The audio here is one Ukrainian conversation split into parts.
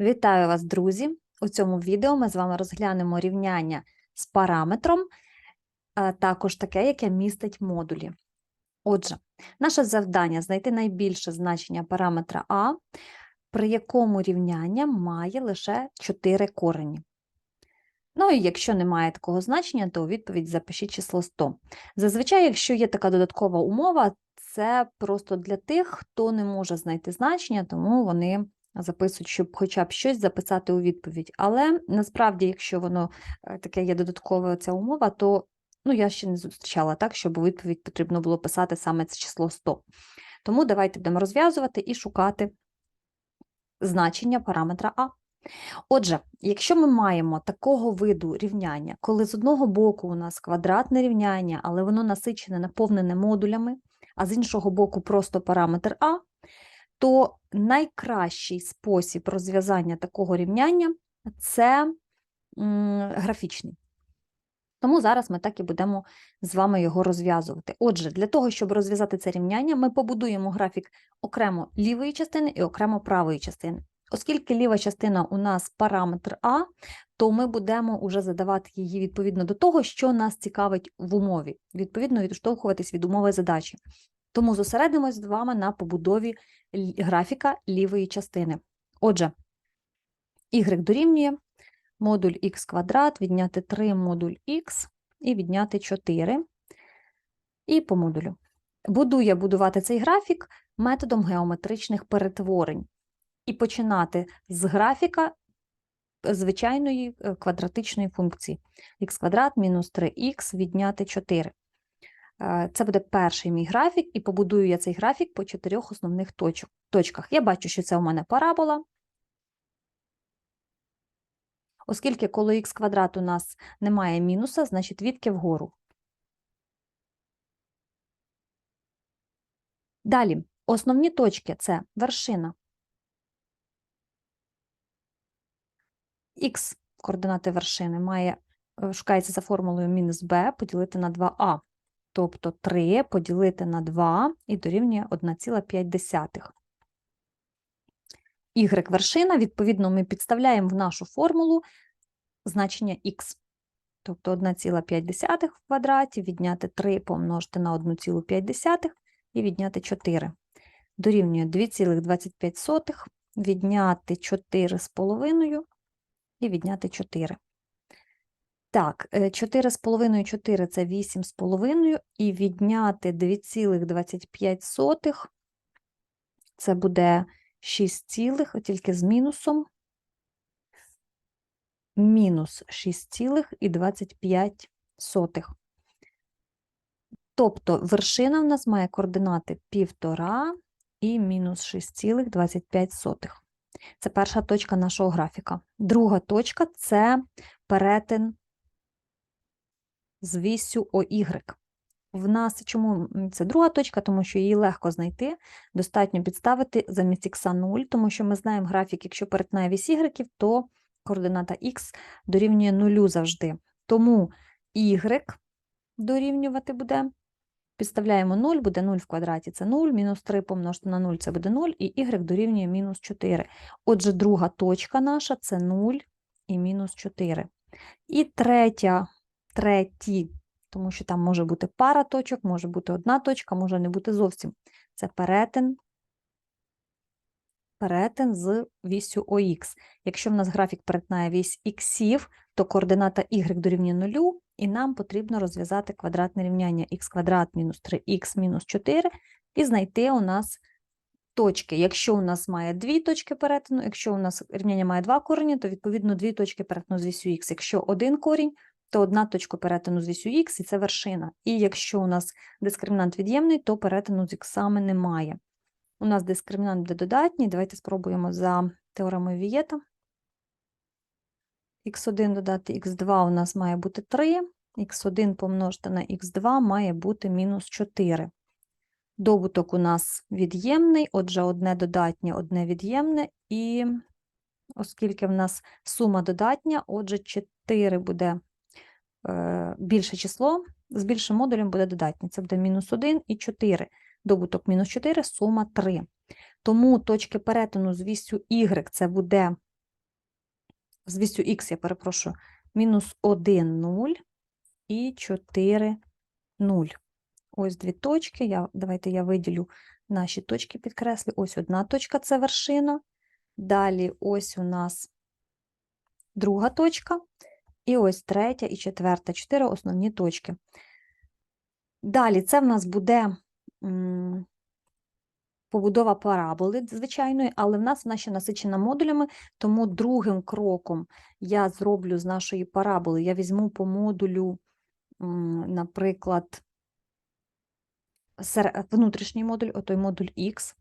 Вітаю вас, друзі! У цьому відео ми з вами розглянемо рівняння з параметром, а також таке, яке містить модулі. Отже, наше завдання знайти найбільше значення параметра А, при якому рівняння має лише 4 корені. Ну і якщо немає такого значення, то у відповідь запишіть число 100. Зазвичай, якщо є така додаткова умова, це просто для тих, хто не може знайти значення, тому вони записують, щоб хоча б щось записати у відповідь. Але насправді, якщо воно е, таке є додаткова ця умова, то ну, я ще не зустрічала так, щоб у відповідь потрібно було писати саме це число 100. Тому давайте будемо розв'язувати і шукати значення параметра А. Отже, якщо ми маємо такого виду рівняння, коли з одного боку у нас квадратне рівняння, але воно насичене, наповнене модулями, а з іншого боку просто параметр А, то найкращий спосіб розв'язання такого рівняння це графічний. Тому зараз ми так і будемо з вами його розв'язувати. Отже, для того, щоб розв'язати це рівняння, ми побудуємо графік окремо лівої частини і окремо правої частини. Оскільки ліва частина у нас параметр А, то ми будемо вже задавати її відповідно до того, що нас цікавить в умові, відповідно відштовхуватись від умови задачі. Тому зосередимось з вами на побудові графіка лівої частини. Отже, y дорівнює модуль х квадрат, відняти 3 модуль х і відняти 4. І по модулю. Буду я будувати цей графік методом геометричних перетворень і починати з графіка звичайної е, квадратичної функції х квадрат мінус 3х відняти 4. Е, Це буде перший мій графік, і побудую я цей графік по чотирьох основних точках. Я бачу, що це у мене парабола. Оскільки коло х квадрат у нас немає мінуса, значить відки вгору. Далі, основні точки це вершина. Х координати вершини має, е, шукається за формулою мінус b поділити на 2а. Тобто 3 поділити на 2 і дорівнює 1,5. Y вершина, відповідно, ми підставляємо в нашу формулу значення х. Тобто 1,5 в квадраті, відняти 3 помножити на 1,5 і відняти 4. Дорівнює 2,25, відняти 4,5 і відняти 4. Так, е, 4,5 4 – це 8,5, і відняти 2,25 – це буде 6, цілих, тільки з мінусом. Мінус 6,25. Тобто вершина в нас має координати 1,5 і мінус 6,25. Це перша точка нашого графіка. Друга точка – це перетин з вісю ОY. В нас чому це друга точка, тому що її легко знайти. Достатньо підставити замість х 0, тому що ми знаємо графік, якщо перетинає вісь y, то координата х дорівнює нулю завжди. Тому y дорівнювати буде. Підставляємо 0, буде 0 в квадраті, це 0, мінус 3 помножити на 0, це буде 0, і y дорівнює мінус 4. Отже, друга точка наша – це 0 і мінус 4. І третя, треті, тому що там може бути пара точок, може бути одна точка, може не бути зовсім. Це перетин, перетин з вісю ОХ. Якщо в нас графік перетинає вісь іксів, то координата y дорівнює 0, і нам потрібно розв'язати квадратне рівняння х квадрат мінус 3х мінус 4 і знайти у нас точки. Якщо у нас має дві точки перетину, якщо у нас рівняння має два корені, то відповідно дві точки перетину з вісю х. Якщо один корінь, то одна точка перетину з вісю х, і це вершина. І якщо у нас дискримінант від'ємний, то перетину з іксами немає. У нас дискримінант буде додатній. Давайте спробуємо за теоремою Вієта. х1 додати х2 у нас має бути 3, х1 помножити на х2 має бути мінус 4. Добуток у нас від'ємний, отже, одне додатнє, одне від'ємне, і оскільки в нас сума додатня, отже, 4 буде більше число, з більшим модулем буде додатнє. Це буде мінус 1 і 4. Добуток мінус 4, сума 3. Тому точки перетину з вісю y це буде з вісю х, я перепрошую, мінус 1, 0 і 4, 0. Ось дві точки. Я, давайте я виділю наші точки підкреслю. Ось одна точка це вершина. Далі ось у нас друга точка. І ось третя і четверта, чотири основні точки. Далі це в нас буде побудова параболи звичайної, але в нас вона ще насичена модулями, тому другим кроком я зроблю з нашої параболи, я візьму по модулю, наприклад, внутрішній модуль, отой модуль х,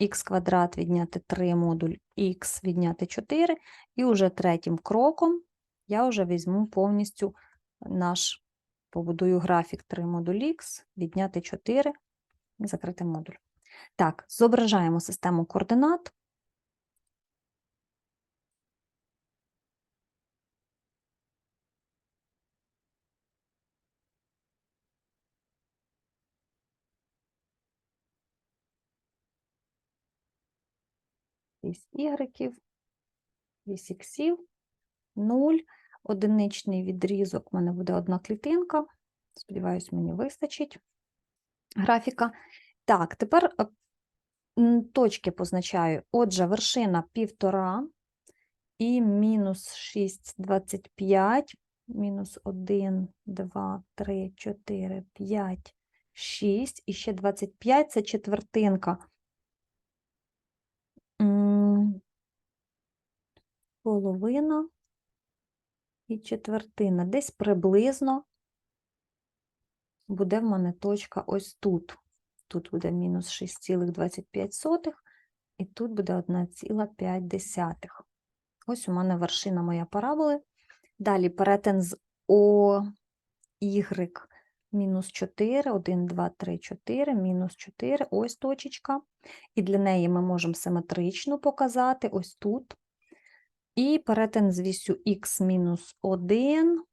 х квадрат відняти 3 модуль х відняти 4, і уже третім кроком я вже візьму повністю наш, побудую графік 3 модуль х, відняти 4 і закрити модуль. Так, зображаємо систему координат. Вісь ігреків, вісь іксів, 0, одиничний відрізок, у мене буде одна клітинка. Сподіваюсь, мені вистачить графіка. Так, тепер е, точки позначаю. Отже, вершина 1,5 і мінус 6,25, мінус 1, 2, 3, 4, 5, 6, і ще 25 – це четвертинка. Половина і четвертина. Десь приблизно буде в мене точка ось тут. Тут буде мінус 6,25, і тут буде 1,5. Ось у мене вершина моя параболи. Далі перетин з О, Y, мінус 4, 1, 2, 3, 4, мінус 4, ось точечка. І для неї ми можемо симетрично показати ось тут. І перетин з вісю х мінус 1,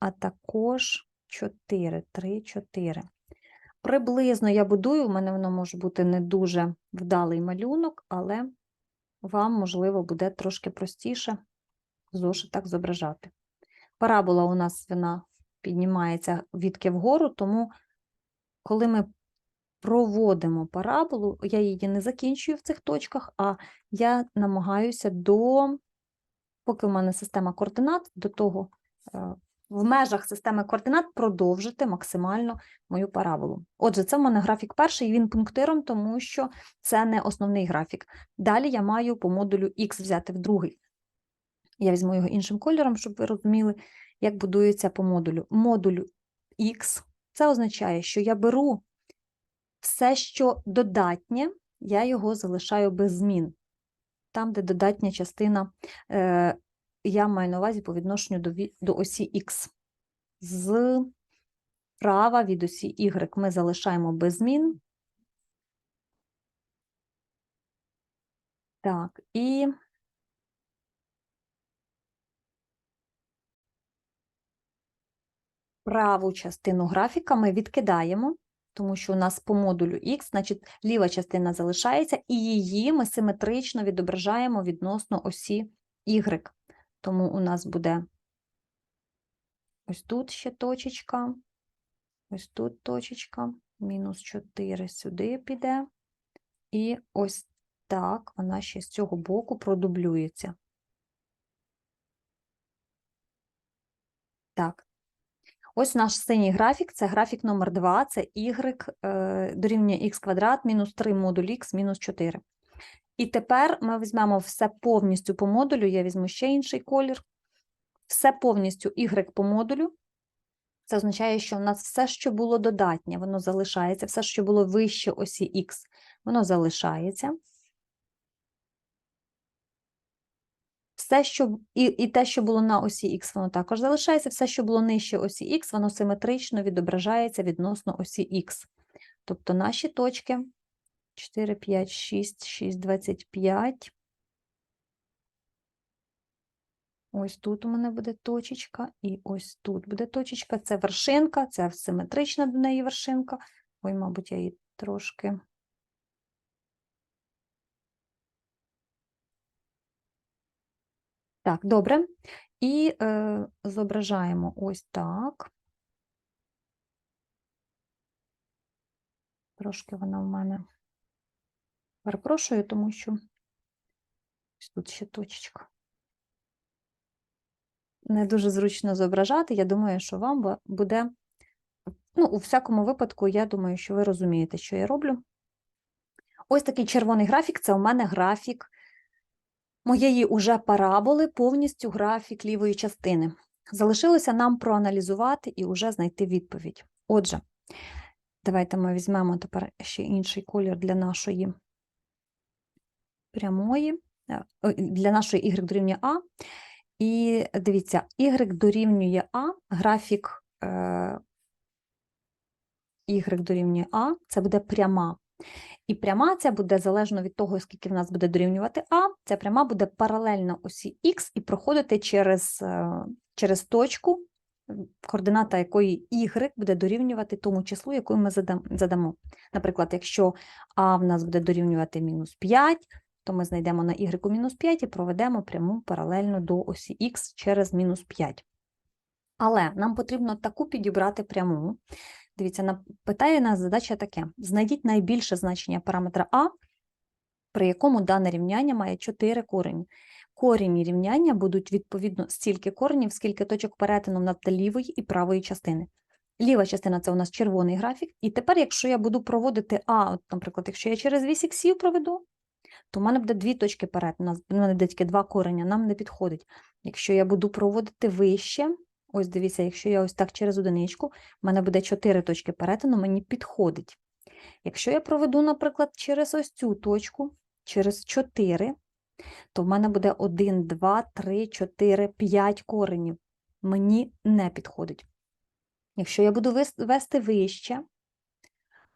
а також 4, 3, 4. Приблизно я будую, в мене воно може бути не дуже вдалий малюнок, але вам, можливо, буде трошки простіше в зошитах зображати. Парабола у нас вона піднімається відки вгору, тому коли ми проводимо параболу, я її не закінчую в цих точках, а я намагаюся до, поки в мене система координат, до того е, в межах системи координат продовжити максимально мою параболу. Отже, це в мене графік перший, він пунктиром, тому що це не основний графік. Далі я маю по модулю Х взяти в другий. Я візьму його іншим кольором, щоб ви розуміли, як будується по модулю. Модуль Х це означає, що я беру все, що додатнє, я його залишаю без змін. Там, де додатня частина, е, я маю на увазі по відношенню до, до осі Х. З права від осі Y ми залишаємо без змін. Так, і праву частину графіка ми відкидаємо, тому що у нас по модулю Х, значить, ліва частина залишається, і її ми симетрично відображаємо відносно осі Y. Тому у нас буде ось тут ще точечка, ось тут точечка, мінус 4 сюди піде, і ось так вона ще з цього боку продублюється. Так. Ось наш синій графік, це графік номер 2, це y е, дорівнює х квадрат мінус 3 модуль х мінус 4. І тепер ми візьмемо все повністю по модулю, я візьму ще інший колір. Все повністю y по модулю. Це означає, що в нас все, що було додатнє, воно залишається, все, що було вище осі х, воно залишається. Все, що і, і те, що було на осі Х, воно також залишається. Все, що було нижче осі Х, воно симетрично відображається відносно осі Х. Тобто наші точки 4, 5, 6, 6, 25. Ось тут у мене буде точечка, і ось тут буде точечка. Це вершинка, це симетрична до неї вершинка. Ой, мабуть, я її трошки. Так, добре. І е, зображаємо ось так. Трошки вона в мене. Перепрошую, тому що тут ще точечка. Не дуже зручно зображати. Я думаю, що вам буде. Ну, у всякому випадку, я думаю, що ви розумієте, що я роблю. Ось такий червоний графік це у мене графік моєї уже параболи, повністю графік лівої частини. Залишилося нам проаналізувати і вже знайти відповідь. Отже, давайте ми візьмемо тепер ще інший колір для нашої прямої, е, для нашої y дорівнює А. І дивіться, y дорівнює А, графік е, y дорівнює А, це буде пряма. І пряма ця буде залежно від того, скільки в нас буде дорівнювати А, ця пряма буде паралельно осі Х і проходити через, е, через точку, координата якої y буде дорівнювати тому числу, яку ми задамо. Наприклад, якщо А в нас буде дорівнювати мінус 5, то ми знайдемо на y мінус 5 і проведемо пряму паралельно до осі Х через мінус 5. Але нам потрібно таку підібрати пряму. Дивіться, питає нас задача таке: знайдіть найбільше значення параметра А, при якому дане рівняння має 4 корені. Корені рівняння будуть відповідно стільки коренів, скільки точок перетину над лівої і правої частини. Ліва частина це у нас червоний графік. І тепер, якщо я буду проводити А, от, наприклад, якщо я через вісь іксів проведу, то в мене буде дві точки перетину, в мене буде тільки два корення, нам не підходить. Якщо я буду проводити вище, ось дивіться, якщо я ось так через одиничку, в мене буде чотири точки перетину, мені підходить. Якщо я проведу, наприклад, через ось цю точку, через 4, то в мене буде 1, 2, 3, 4, 5 коренів. Мені не підходить. Якщо я буду вести вище,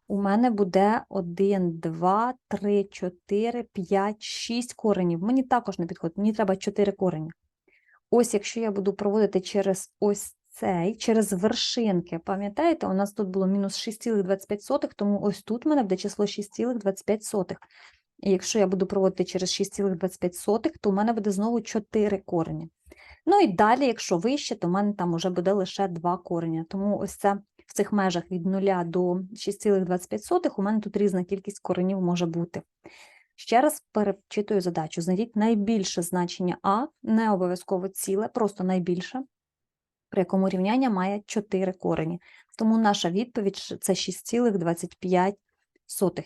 у мене буде 1, 2, 3, 4, 5, 6 коренів. Мені також не підходить, мені треба 4 корені. Ось якщо я буду проводити через ось цей, через вершинки, пам'ятаєте, у нас тут було мінус 6,25, тому ось тут в мене буде число 6,25. І якщо я буду проводити через 6,25, то у мене буде знову 4 корені. Ну і далі, якщо вище, то в мене там вже буде лише 2 корення. Тому ось це в цих межах від 0 до 6,25 у мене тут різна кількість коренів може бути. Ще раз перечитую задачу. Знайдіть найбільше значення А, не обов'язково ціле, просто найбільше, при якому рівняння має 4 корені. Тому наша відповідь це 6,25.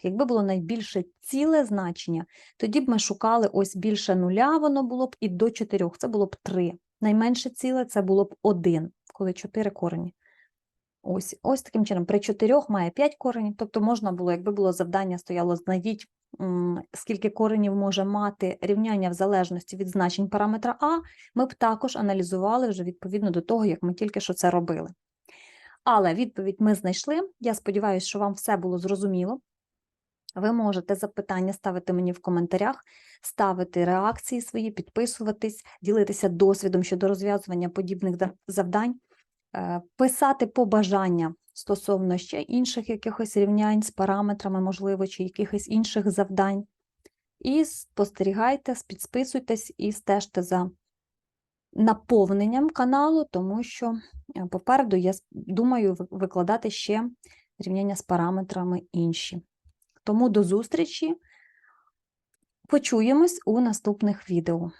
Якби було найбільше ціле значення, тоді б ми шукали ось більше нуля, воно було б і до 4, це було б 3. Найменше ціле це було б 1, коли 4 корені. Ось, ось таким чином, при 4 має 5 коренів, тобто можна було, якби було завдання стояло, знайдіть, скільки коренів може мати рівняння в залежності від значень параметра А, ми б також аналізували вже відповідно до того, як ми тільки що це робили. Але відповідь ми знайшли. Я сподіваюся, що вам все було зрозуміло. Ви можете запитання ставити мені в коментарях, ставити реакції свої, підписуватись, ділитися досвідом щодо розв'язування подібних завдань, писати побажання стосовно ще інших якихось рівнянь з параметрами, можливо, чи якихось інших завдань. І спостерігайте, підписуйтесь і стежте за наповненням каналу, тому що е, попереду я думаю викладати ще рівняння з параметрами інші. Тому до зустрічі. Почуємось у наступних відео.